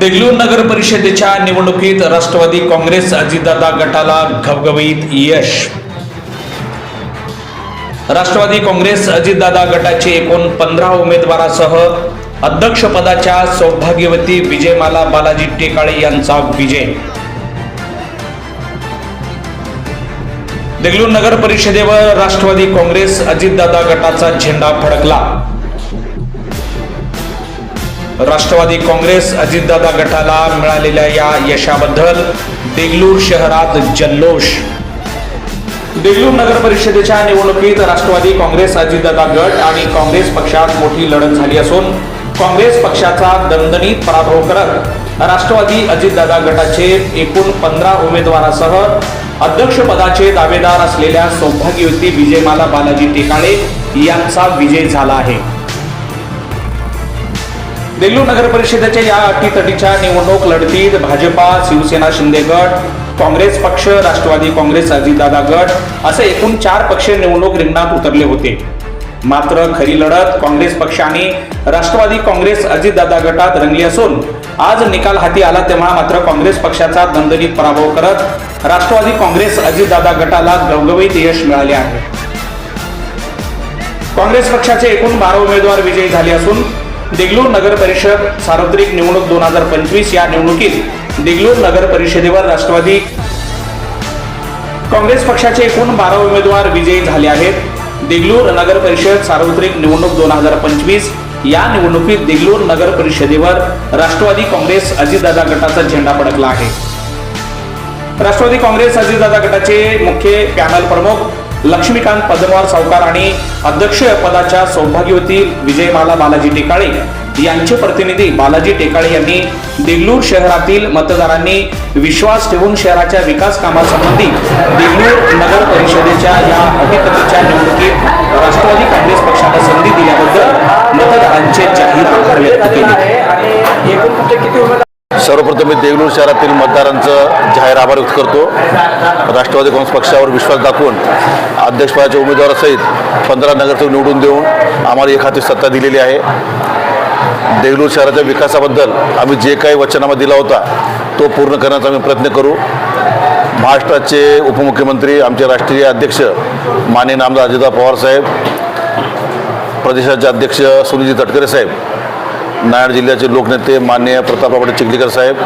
देगलूर नगर परिषदेच्या निवडणुकीत राष्ट्रवादी काँग्रेस अजितदादा गटाला घवघवीत यश. राष्ट्रवादी काँग्रेस अजितदादा गटाचे एकूण पंधरा उमेदवारासह अध्यक्षपदाच्या सौभाग्यवती विजयमाला बालाजी टेकाळे यांचा विजय. देगलूर नगर परिषदेवर राष्ट्रवादी काँग्रेस अजितदादा गटाचा झेंडा फडकला. राष्ट्रवादी काँग्रेस अजितदादा गटाला मिळालेल्या या यशाबद्दल देगलूर शहरात जल्लोष. देगलूर नगर परिषदेच्या निवडणुकीत राष्ट्रवादी काँग्रेस अजितदादा गट आणि काँग्रेस पक्षात मोठी लढत झाली असून काँग्रेस पक्षाचा दणदणीत पराभव करत राष्ट्रवादी अजितदादा गटाचे एकूण पंधरा उमेदवारासह अध्यक्षपदाचे दावेदार असलेल्या सौभाग्यवती विजयमाला बालाजी टेकाळे यांचा विजय झाला आहे. देगलूर नगर परिषदेच्या या अटीतटीच्या निवडणूक लढतीत भाजपा शिवसेना शिंदे गट काँग्रेस पक्ष राष्ट्रवादी काँग्रेस अजितदादा गट असे एकूण चार पक्ष निवडणूक रिंगणात उतरले होते. मात्र खरी लढत काँग्रेस पक्ष आणि राष्ट्रवादी काँग्रेस अजितदादा गटात रंगली असून आज निकाल हाती आला तेव्हा मात्र काँग्रेस पक्षाचा दणदणीत पराभव करत राष्ट्रवादी काँग्रेस अजितदादा गटाला गवगवीत यश मिळाले आहे. काँग्रेस पक्षाचे एकूण बारा उमेदवार विजयी झाले असून देगलूर नगर परिषद सार्वत्रिक निवडणूक दोन हजार पंचवीस या निवडणुकीत देगलूर नगर परिषदेवर राष्ट्रवादी काँग्रेस पक्षाचे एकूण बारा उमेदवार विजयी झाले आहेत. देगलूर नगर परिषद सार्वत्रिक निवडणूक दोन हजार पंचवीस या निवडणुकीत देगलूर नगर परिषदेवर राष्ट्रवादी काँग्रेस अजितदादा गटाचा झेंडा फडकला आहे. राष्ट्रवादी काँग्रेस अजितदादा गटाचे मुख्य पॅनल प्रमुख लक्ष्मीकांत पद्मवार सावकार आणि अध्यक्ष पदाच्या सौभाग्यवती विजयमाला बालाजी टेकाळे यांचे प्रतिनिधी बालाजी टेकाळे यांनी देगलूर शहरातील मतदारांनी विश्वास ठेवून शहराच्या विकास कामासंबंधी देगलूर नगर परिषदेच्या या अटीतटीच्या निवडणुकीत राष्ट्रवादी काँग्रेस पक्षाला संधी दिल्याबद्दल मतदारांचे जाहीर आभार व्यक्त केले. सर्वप्रथम मी देगलूर शहरातील मतदारांचं जाहीर आभार व्यक्त करतो. राष्ट्रवादी काँग्रेस पक्षावर विश्वास दाखवून अध्यक्षपदाच्या उमेदवारासहित पंधरा नगरसेवक निवडून देऊन आम्हाला एक हाती सत्ता दिलेली आहे. देगलूर शहराच्या विकासाबद्दल आम्ही जे काही वचनामा दिला होता तो पूर्ण करण्याचा आम्ही प्रयत्न करू. महाराष्ट्राचे उपमुख्यमंत्री आमचे राष्ट्रीय अध्यक्ष माननीय नामदार अजितदादा पवारसाहेब प्रदेशाचे अध्यक्ष सुनीलजी तटकरे साहेब नायड जिल्ह्याचे लोकनेते माननीय प्रतापराव चिखलीकर साहेब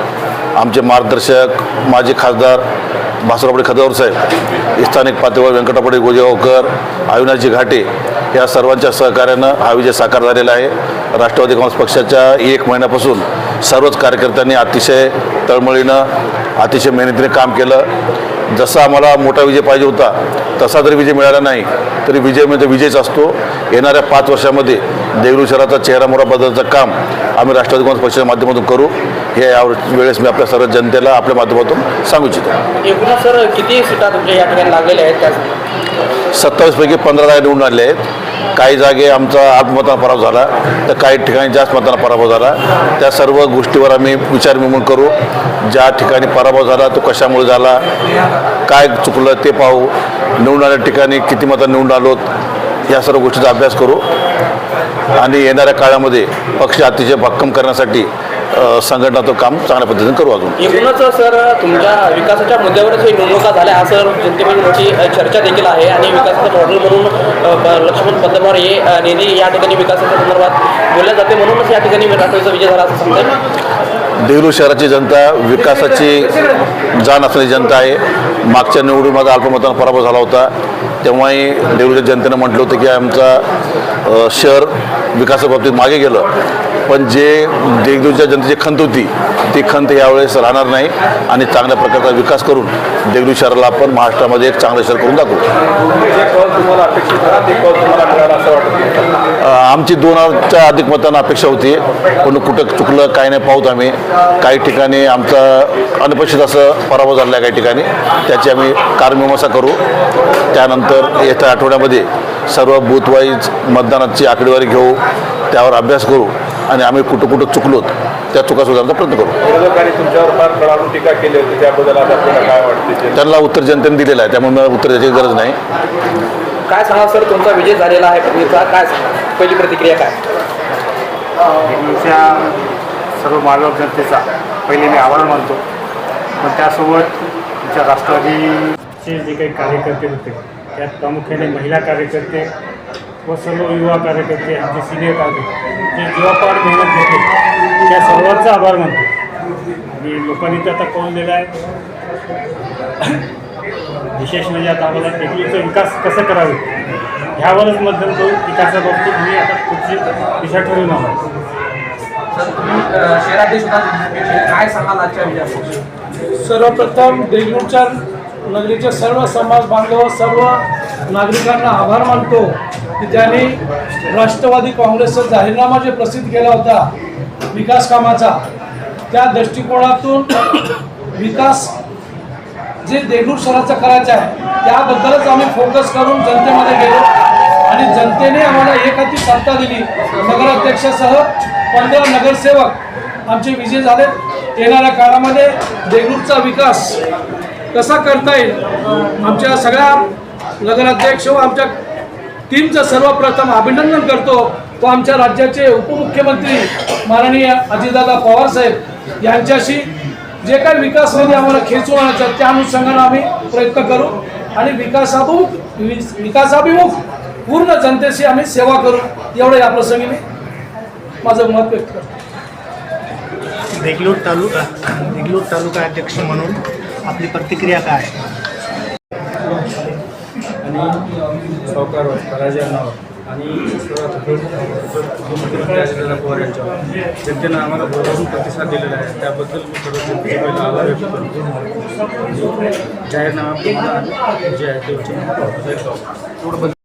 आमचे मार्गदर्शक माजी खासदार भासरापडे खदावर साहेब स्थानिक पातळीवर व्यंकटापडे गोजेगावकर अविनाशजी घाटे या सर्वांच्या सहकार्यानं हा विजय साकार झालेला आहे. राष्ट्रवादी काँग्रेस पक्षाच्या एक महिन्यापासून सर्वच कार्यकर्त्यांनी अतिशय तळमळीनं अतिशय मेहनतीने काम केलं. जसा आम्हाला मोठा विजय पाहिजे होता तसा जरी विजय मिळाला नाही तरी विजय म्हणजे विजयच असतो. येणाऱ्या पाच वर्षामध्ये देगलूर शहराचा चेहरा मोहरा बदलचं काम आम्ही राष्ट्रवादी काँग्रेस पक्षाच्या माध्यमातून करू. हे या वेळेस मी आपल्या सर्व जनतेला आपल्या माध्यमातून सांगू इच्छितो. एकूणच सर किती सीटा तुमच्या या ठिकाणी लागलेल्या आहेत? त्या सत्तावीसपैकी पंधरा जागा निवडून आले आहेत. काही जागे आमचा आत्ममतानं पराभव झाला. तर काही ठिकाणी जास्त मतानं पराभव झाला. त्या सर्व गोष्टीवर आम्ही विचारविमून करू. ज्या ठिकाणी पराभव झाला तो कशामुळे झाला काय चुकलं ते पाहू. निवडून आल्या ठिकाणी किती मतं निवडून आलोत या सर्व गोष्टीचा अभ्यास करू. आणि येणाऱ्या काळामध्ये पक्ष अतिशय भक्कम करण्यासाठी अ, संघटनाचं काम चांगल्या पद्धतीने करू अजून. एकूणच सर तुमच्या विकासाच्या मुद्द्यावरच ही निवडणुका झाल्या असं जनतेमध्ये मोठी चर्चा देखील आहे आणि विकासाचं मॉडेल म्हणून लक्ष्मण पद्मवार हे नेहमी या ठिकाणी विकासाच्या संदर्भात बोलल्या जाते. म्हणूनच या ठिकाणी राष्ट्रवादीचा विजय झाला असं समजेल देगलूर शहराची जनता विकासाची जाण असलेली जनता आहे. मागच्या निवडणुकीमध्ये अल्पमतानं पराभव झाला होता. तेव्हाही देगलूरच्या जनतेनं म्हटलं होतं की आमचा शहर विकासाबाबतीत मागे गेलं. पण जे देगलूरच्या जनतेची खंत होती ती खंत यावेळेस राहणार नाही आणि चांगल्या प्रकारचा विकास करून देगलूर शहराला आपण महाराष्ट्रामध्ये एक चांगलं शहर करून दाखवू आमची दोनच्या अधिक मतांना अपेक्षा होती पण कुठं चुकलं काय नाही पाहूत आम्ही. काही ठिकाणी आमचा अनपेक्षित असं पराभव झाला आहे काही ठिकाणी. त्याची आम्ही कारमीमांसा करू. त्यानंतर येत्या आठवड्यामध्ये सर्व बूथ वाईज मतदानाची आकडेवारी घेऊ. त्यावर अभ्यास करू. आणि आम्ही कुठं कुठं चुकलोत त्या चुका सुधारण्याचा प्रयत्न करू. विरोधकांनी तुमच्यावर फार कळावून टीका केली होती त्याबद्दल आज आपल्याला काय वाटते त्यांना उत्तर जनतेने दिलेलं आहे त्यामुळे मला उत्तर द्यायची गरज नाही. काय सांगा सर तुमचा विजय झालेला आहे पत्नीचा काय सांगा पहिली प्रतिक्रिया काय? सर्व मालक जनतेचा पहिले मी आभार मानतो. पण त्यासोबत आमच्या राष्ट्रवादीचे जे काही कार्यकर्ते होते त्यात प्रामुख्याने महिला कार्यकर्ते व सर्व युवा कार्यकर्ते आमचे सिनियर कार्यकर्ते जे जीवापाड मेहनत घेतली त्या सर्वांचा आभार मानतो. आणि लोकांनी तर आता कळून दिला आहे. विशेष म्हणजे आता आम्हाला टेक्निकचा विकास कसं करावे ह्यावरच मतदान करून विकासाबाबतीत मी आता पुढची दिशा ठरवून आहोत काय सांगाल आजच्या विजयाबद्दल सर्वप्रथम देगलूरच्या नगरीचे सर्व समाज बांधव सर्व नागरिकांना आभार मानतो. की राष्ट्रवादी काँग्रेसचा जाहीरनामा जे प्रसिद्ध केला होता विकास कामाचा त्या दृष्टिकोनातून विकास जे देगलूर शहराचा करायचा आहे त्याबद्दलच आम्ही फोकस करून जनतेमध्ये गेलो. आणि जनतेने आम्हाला एक हाती सत्ता दिली. नगराध्यक्षासह पंधरा नगरसेवक आमचे विजय झाले येणाऱ्या काळामध्ये देगलूरचा विकास कसा करता येईल? आमच्या सगळ्या नगराध्यक्ष व आमच्या टीमचं सर्वप्रथम अभिनंदन करतो. तो आमच्या राज्याचे उपमुख्यमंत्री माननीय अजितदादा पवार साहेब यांच्याशी जे काही विकास निधी आम्हाला खेचून आणायचा त्या अनुषंगाने आम्ही प्रयत्न करू. आणि विकासाभिमुख विकासाभिमुख पूर्ण जनतेशी आम्ही सेवा करू. एवढं या प्रसंगी मी माझं मत व्यक्त करतो. देगलूर तालुका देगलूर तालुका अध्यक्ष म्हणून आपली प्रतिक्रिया काय? आणि सावकार राजांनावर आणि मुख्यमंत्री पवार यांच्यावर जनतेनं आम्हाला भरभरून प्रतिसाद दिलेला आहे. त्याबद्दल मी सर्व जनतेचे आभार व्यक्त करतो. जाहीरनामा जे आहे ते